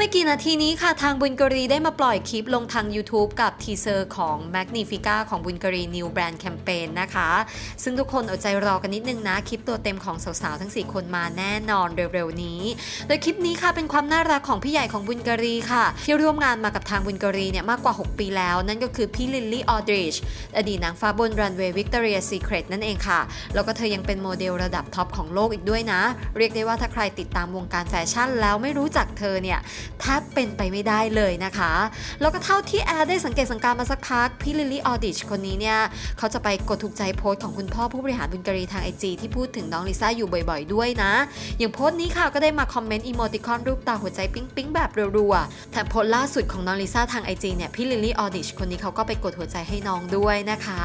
ไม่กี่นาทีนี้ค่ะทางบุญกรีได้มาปล่อยคลิปลงทาง YouTube กับทีเซอร์ของ Magnifica ของบุญกรี New Brand Campaign นะคะ ซึ่งทุกคนอดใจรอกันนิดนึงนะ คลิปตัวเต็มของสาวๆ ทั้ง 4 คนมาแน่นอนเร็วๆ นี้ โดยคลิปนี้ค่ะเป็นความน่ารักของพี่ใหญ่ของบุญกรีค่ะ ที่ร่วมงานมากับทางบุญกรีเนี่ยมากกว่า 6 ปีแล้ว นั่นก็คือพี่ลิลลี่ออดริชอดีตนางฟ้าบนรันเวย์วิกตอเรียซีเครตนั่นเองค่ะ แล้วก็เธอยังเป็นโมเดลระดับท็อปของโลกอีกด้วยนะ เรียกได้ว่าถ้าใครติดตามวงการแฟชั่นแล้วไม่รู้จักเธอเนี่ยแทบเป็นไปไม่ได้เลยนะคะ แล้วก็เท่าที่แอร์ได้สังเกตสังการมาสักพัก พี่ลิลลี่ออดิชคนนี้เนี่ยเขาจะไปกดถูกใจโพสต์ของคุณพ่อผู้บริหารบุญกรีทางไอจีที่พูดถึงน้องลิซ่าอยู่บ่อยๆ ด้วยนะ อย่างโพสต์นี้ค่ะก็ได้มาคอมเมนต์อีโมติคอนรูปตาหัวใจปิ๊งปิ๊งๆแบบรัวๆแถมโพสต์ล่าสุดของน้องลิซ่าทางไอจีเนี่ยพี่ลิลลี่ออดิชคนนี้เขาก็ไปกดหัวใจให้น้องด้วยนะคะ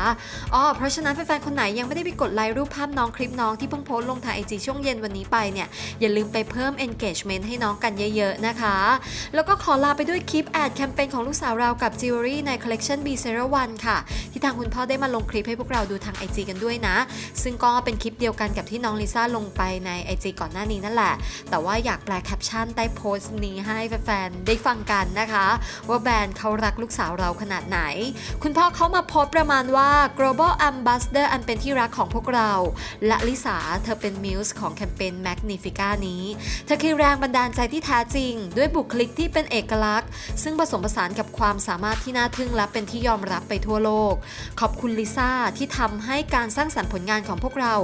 อ๋อเพราะฉะนั้นแฟนๆคนไหนยังไม่ได้ไปกดไลค์รูปภาพน้องคลิปน้องที่เพิ่งโพสต์ลงทางไอจีช่วงเย็นวันนี้ไปเนี่ยอย่าลืมไปเพิ่ม engagement ให้น้องกันเยอะๆนะคะแล้วก็ขอลาไปด้วยคลิปแอดแคมเปญของลูกสาวเรากับจิวเวลรี่ในคอลเลกชัน B 0 1 ค่ะ ที่ทางคุณพ่อได้มาลงคลิปให้พวกเราดูทาง IG กันด้วยนะ ซึ่งก็เป็นคลิปเดียวกันกับที่น้องลิซ่าลงไปใน IG ก่อนหน้านี้นั่นแหละ แต่ว่าอยากแปลแคปชั่นใต้โพสต์นี้ให้แฟนๆได้ฟังกันนะคะ ว่าแบรนด์เขารักลูกสาวเราขนาดไหน คุณพ่อเขามาโพสต์ประมาณว่า global ambassador อันเป็นที่รักของพวกเรา และลิสาเธอเป็นมิวส์ของแคมเปญ Magnifica นี้ เธอคือแรงบันดาลใจที่แท้จริงด้วยบุคลิกที่เป็นเอกลักษณ์ ซึ่งผสมผสานกับความสามารถที่น่าทึ่งและเป็นที่ยอมรับไปทั่วโลก ขอบคุณลิซ่าที่ทำให้การสร้างสรรค์ผลงานของพวกเรา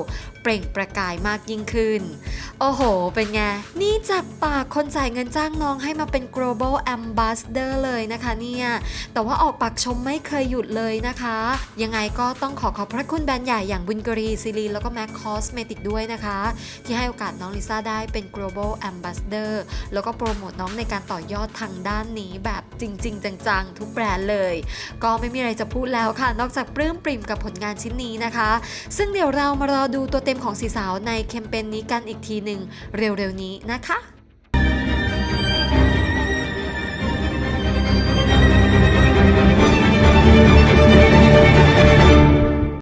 เปล่งประกายมากยิ่งขึ้น โอ้โห เป็นไง นี่จากปากคนจ่ายเงินจ้างน้องให้มาเป็น global ambassador เลยนะคะเนี่ย แต่ว่าออกปากชมไม่เคยหยุดเลยนะคะ ยังไงก็ต้องขอขอบพระคุณแบรนด์ใหญ่อย่างบุญกรีซีรีแล้วก็แม็กคอสเมติกด้วยนะคะ ที่ให้โอกาสน้องลิซ่าได้เป็น global ambassador แล้วก็โปรโมทน้องในการต่อยอดทางด้านนี้แบบจริง ๆ จัง ๆ ทุกแบรนด์เลย ก็ไม่มีอะไรจะพูดแล้วค่ะ นอกจากปลื้มปริ่มกับผลงานชิ้นนี้นะคะ ซึ่งเดี๋ยวเรามารอดูตัวเต็มของสีสาวในแคมเปญนี้กันอีกทีหนึ่งเร็วๆนี้นะคะ